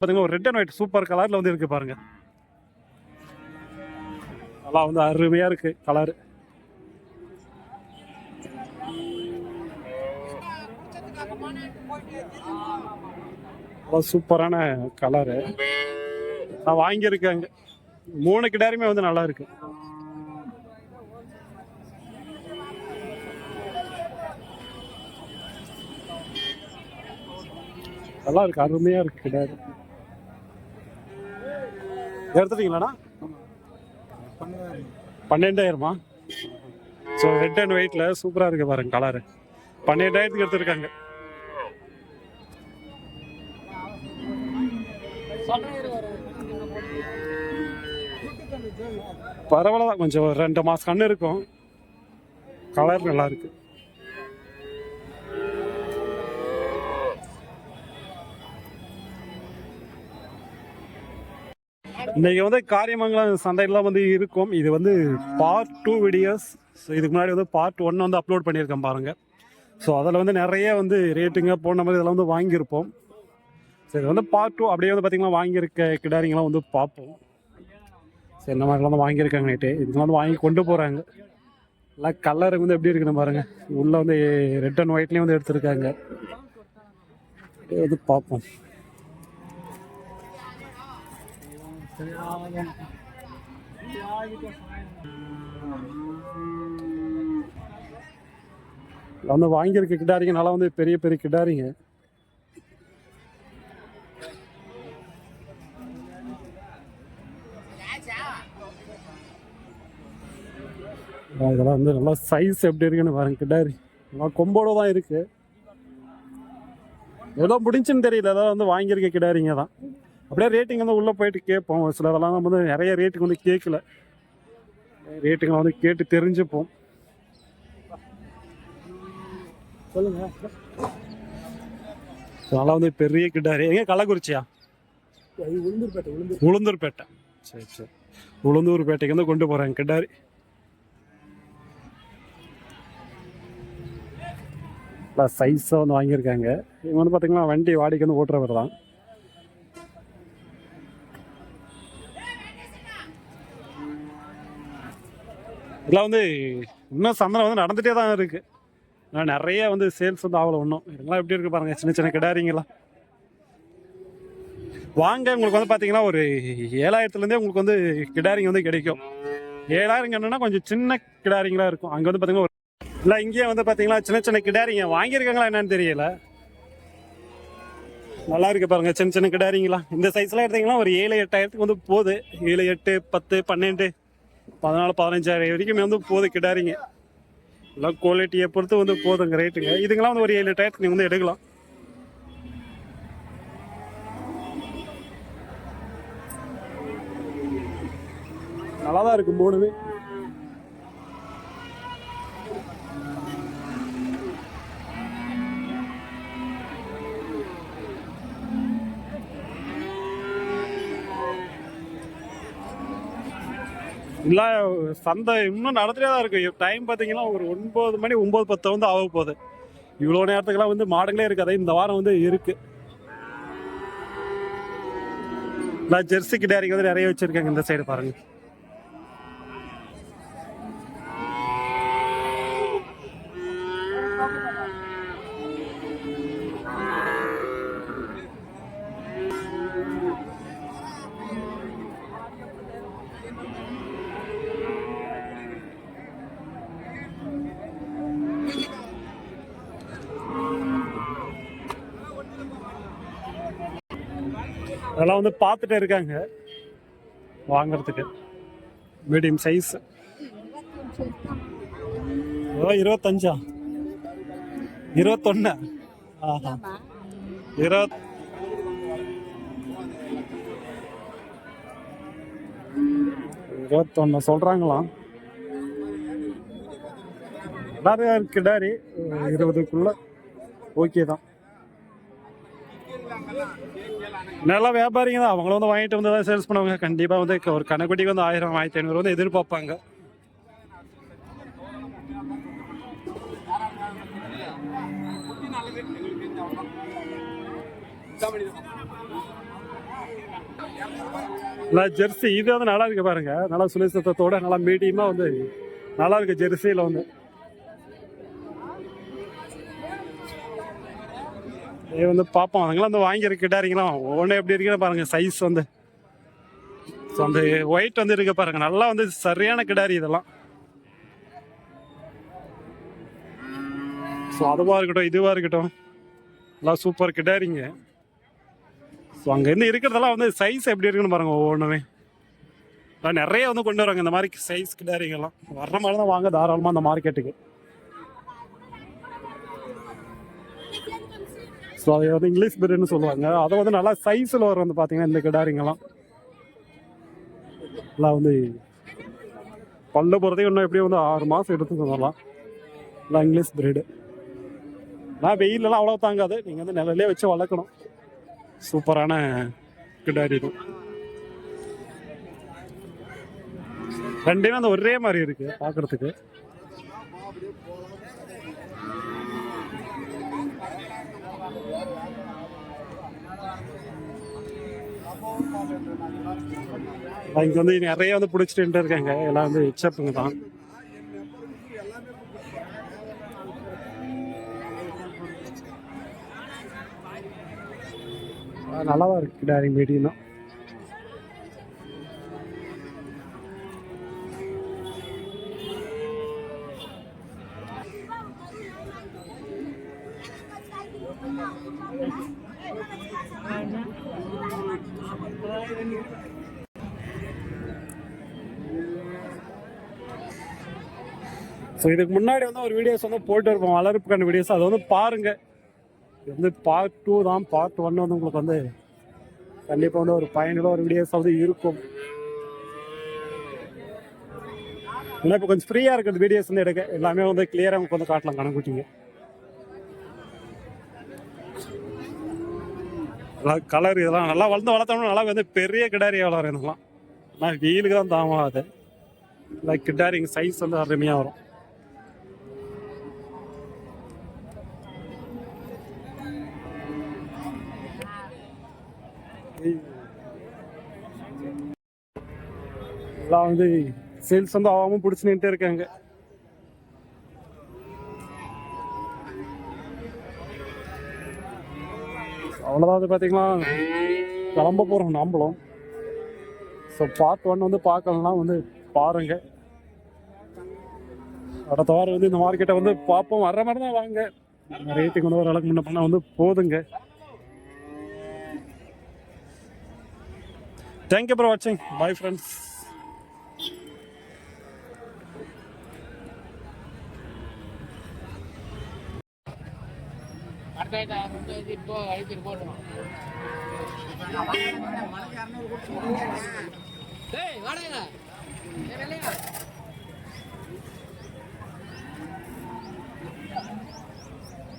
பாத்தீங்கன்னா ஒரு red and white super கலர்ல வந்து இருக்கு பாருங்க. நல்லா வந்து அருமையா இருக்கு கலர் நல்லா சூப்பரான கலரு நான் வாங்கியிருக்கேங்க மூணு கிடாரியுமே வந்து நல்லா இருக்கு. நல்லா இருக்கு அருமையா இருக்கு கிடாரி. எடுத்துட்டீங்களாண்ணா? பன்னெண்டாயிரமா? ஸோ ரெட் அண்ட் ஒயிட்ல சூப்பரா இருக்கு பாருங்க கலரு பன்னெண்டாயிரத்துக்கு எடுத்திருக்காங்க. பரவாயில்ல தான். கொஞ்சம் ஒரு ரெண்டு மாசம் கண்ணு இருக்கும். கலர் நல்லா இருக்கு. இன்னைக்கு வந்து காரியமங்கலம் சண்டைலாம் வந்து இருக்கும். இது வந்து பார்ட் டூ வீடியோஸ் ஸோ இதுக்கு முன்னாடி வந்து பார்ட் ஒன் வந்து அப்லோட் பண்ணியிருக்கேன் பாருங்கள் ஸோ அதில் வந்து நிறைய வந்து ரேட்டுங்க போன மாதிரி இதெல்லாம் வந்து வாங்கியிருப்போம். சரி வந்து பார்ட் டூ அப்படியே வந்து பார்த்திங்கன்னா வாங்கியிருக்க கிடாரிங்கெலாம் வந்து பார்ப்போம். சரி இந்த மாதிரிலாம் வந்து வாங்கியிருக்காங்க நைட்டு இதெல்லாம் வந்து வாங்கி கொண்டு போகிறாங்க எல்லாம் கலர் வந்து எப்படி இருக்குன்னு பாருங்கள் உள்ளே வந்து ரெட் அண்ட் ஒயிட்லேயும் வந்து எடுத்திருக்காங்க. இது வந்து பார்ப்போம். வந்து வாங்கியிருக்க கிடாரிங்க நல்லா வந்து பெரிய பெரிய கிடாரிங்க. இதெல்லாம் வந்து நல்லா சைஸ் எப்படி இருக்குன்னு பாருங்க கிடாரி. நல்லா கொம்போட தான் இருக்கு. ஏதோ முடிஞ்சுன்னு தெரியல ஏதோ வந்து வாங்கியிருக்க கிடாரிங்க தான். அப்படியே ரேட்டிங் வந்து உள்ளே போயிட்டு கேட்போம். ஒரு சிலதெல்லாம் வந்து நிறைய ரேட்டுக்கு வந்து கேட்கல. ரேட்டுங்களை வந்து கேட்டு தெரிஞ்சுப்போம். சொல்லுங்க. அதெல்லாம் வந்து பெரிய கிட்டாரு எங்க கள்ளக்குறிச்சியா? உளுந்தூர்பேட்டை உளுந்தூர். உளுந்தூர்பேட்டை. சரி சரி. உளுந்தூர்பேட்டைக்கு வந்து கொண்டு போகிறேன் கிட்டாரி. சைஸாக வந்து வாங்கியிருக்காங்க. இவங்க வந்து பார்த்தீங்கன்னா வண்டி வாடகைக்கு வந்து ஓட்டுறவர் தான். இதெல்லாம் வந்து இன்னும் சந்தனம் வந்து நடந்துகிட்டே தான் இருக்குது ஆனால் நிறைய வந்து சேல்ஸ் வந்து ஆகலை ஒன்றும் இதெல்லாம் எப்படி இருக்கு பாருங்க சின்ன சின்ன கிடாரிங்களா வாங்க உங்களுக்கு வந்து பார்த்தீங்கன்னா ஒரு ஏழாயிரத்துலேருந்தே உங்களுக்கு வந்து கிடாரிங்க வந்து கிடைக்கும். ஏழாயிரம் என்னன்னா கொஞ்சம் சின்ன கிடாரிங்களாக இருக்கும். அங்கே வந்து பார்த்தீங்கன்னா ஒரு இல்லை இங்கேயே வந்து பார்த்தீங்கன்னா சின்ன சின்ன கிடாரிங்க வாங்கியிருக்காங்களா என்னன்னு தெரியல. நல்லா இருக்கு பாருங்க சின்ன சின்ன கிடாரிங்களா இந்த சைஸ்லாம் எடுத்தீங்கன்னா ஒரு ஏழு எட்டாயிரத்துக்கு வந்து போகுது. ஏழு எட்டு பத்து பன்னெண்டு. பதினாலு பதினஞ்சாயிரம் வரைக்கும் வந்து போது கிடாரிங்க. எல்லாம் குவாலிட்டியை பொறுத்து வந்து போதுங்க ரேட்டுங்க இதுங்கெல்லாம் வந்து ஒரு ஏழு டயத்துக்கு நீங்கள் வந்து எடுக்கலாம். நல்லா தான் இருக்கு மூணுமே. இல்லை சந்தை இன்னும் நடந்துட்டே தான் இருக்கும் டைம் பார்த்தீங்கன்னா ஒரு ஒன்பது மணி ஒம்பது பத்து வந்து ஆக போகுது. இவ்வளோ நேரத்துக்கெல்லாம் வந்து மாடுங்களே இருக்காது. இந்த வாரம் வந்து இருக்கு. நான் ஜெர்சி கிடாரிக்கு வந்து நிறைய வச்சுருக்கேங்க இந்த சைடு பாருங்கள் அதெல்லாம் வந்து பார்த்துட்டே இருக்காங்க. வாங்குறதுக்கு. Medium size. இருபத்தஞ்சா? இருபத்தொன்னு. ஆஹா. இருபத் இருபத்தொன்னு சொல்றாங்களாம் எல்லாரும் கிடாரி. இருபதுக்குள்ள. ஓகே தான். நல்ல வியாபாரிங்க தான். அவங்களும் வந்து வாங்கிட்டு வந்து தான் சேல்ஸ் பண்ணுவாங்க. கண்டிப்பாக வந்து ஒரு கணக்குட்டிக்கு வந்து ஆயிரம் ஆயிரத்தி ஐநூறு வந்து எதிர்பார்ப்பாங்க. நல்லா ஜெர்சி இது வந்து நல்லா இருக்கு பாருங்க. நல்லா சுழிசத்தத்தோட நல்லா மீடியமா வந்து நல்லா இருக்கு ஜெர்சியில வந்து. இது வந்து பார்ப்போம் அதுங்களாம் வந்து வாங்கியிருக்க கிட்டாரிங்களா? ஒவ்வொன்றும் எப்படி இருக்குன்னு பாருங்க சைஸ் வந்து. ஸோ அந்த ஒயிட் வந்து இருக்க பாருங்க. நல்லா வந்து சரியான கிடாரி இதெல்லாம். ஸோ அதுவாக இருக்கட்டும் இதுவாக இருக்கட்டும். எல்லாம் சூப்பர் கிடாரிங்க ஸோ அங்கேருந்து இருக்கிறதெல்லாம் வந்து சைஸ் எப்படி இருக்குன்னு பாருங்க ஒவ்வொன்றுமே. நிறைய வந்து கொண்டு வராங்க இந்த மாதிரி சைஸ் கிடாரிங்கெல்லாம் வர்ற மாதிரி தான் வாங்க தாராளமாக அந்த மார்க்கெட்டுக்கு ஸோ அதை வந்து இங்கிலீஷ் பிரெட்னு சொல்லுவாங்க. அதை வந்து நல்லா சைஸில் வரும் வந்து பார்த்தீங்கன்னா இந்த கிடாரிங்கெல்லாம். நல்லா வந்து பல்ல போகிறதே இன்னும் எப்படியும் வந்து ஆறு மாதம் எடுத்து சொல்லலாம் நல்லா இங்கிலீஷ் பிரீடு ஆனால் வெயிலெலாம் அவ்வளோ தாங்காது. நீங்கள் வந்து நிழலே வச்சு வளர்க்கணும். சூப்பரான கிடாரி இது. ரெண்டுமே அந்த ஒரே மாதிரி இருக்குது பார்க்குறதுக்கு இங்க வந்து நிறைய வந்து பிடிச்சிட்டு இருக்காங்க. எல்லாம் வந்து எச்சப்புங்க தான். நல்லாதான் இருக்கு டேரிங் மீடியம் தான். ஸோ இதுக்கு முன்னாடி வந்து ஒரு வீடியோஸ் வந்து போட்டு இருப்போம். வளர்ப்புக்கான வீடியோஸ் அதை வந்து பாருங்க. இது வந்து பார்ட் டூ தான். பார்ட் ஒன் வந்து உங்களுக்கு வந்து கண்டிப்பாக வந்து ஒரு பயனுள்ள ஒரு வீடியோஸ் வந்து இருக்கும். ஏன்னா இப்போ கொஞ்சம் ஃப்ரீயாக இருக்குது வீடியோஸ் வந்து எடுக்க. எல்லாமே வந்து கிளியராக உங்களுக்கு வந்து காட்டலாம் கணக்குட்டிங்க நல்லா கலர் இதெல்லாம் நல்லா வளர்ந்து வளர்த்தோம்னா நல்லா வந்து பெரிய கிடாரியாக வளரும் இதெல்லாம். ஆனால் வெயிலுக்கு தான் தாமம் அது லைக் கிட்டாரிங் சைஸ் வந்து அருமையாக வரும். எல்லாம் வந்து சேல்ஸ் வந்து ஆகாமல் பிடிச்சி இருக்காங்க. அவ்வளோதான் வந்து பார்த்தீங்கன்னா கிளம்ப போகிறோம் நாம்பளும். ஸோ பார்ட் ஒன் வந்து பார்க்கலாம் வந்து பாருங்க. அடுத்த வாரம் வந்து இந்த மார்க்கெட்டை வந்து பார்ப்போம். வர்ற மாதிரி தான் வாங்க. ரேட்டுக்கு வந்து அளவுக்கு முன்ன பண்ணால் வந்து போதுங்க. தேங்க்யூ ஃபார் வாட்சிங் பை ஃப்ரெண்ட்ஸ் இப்போ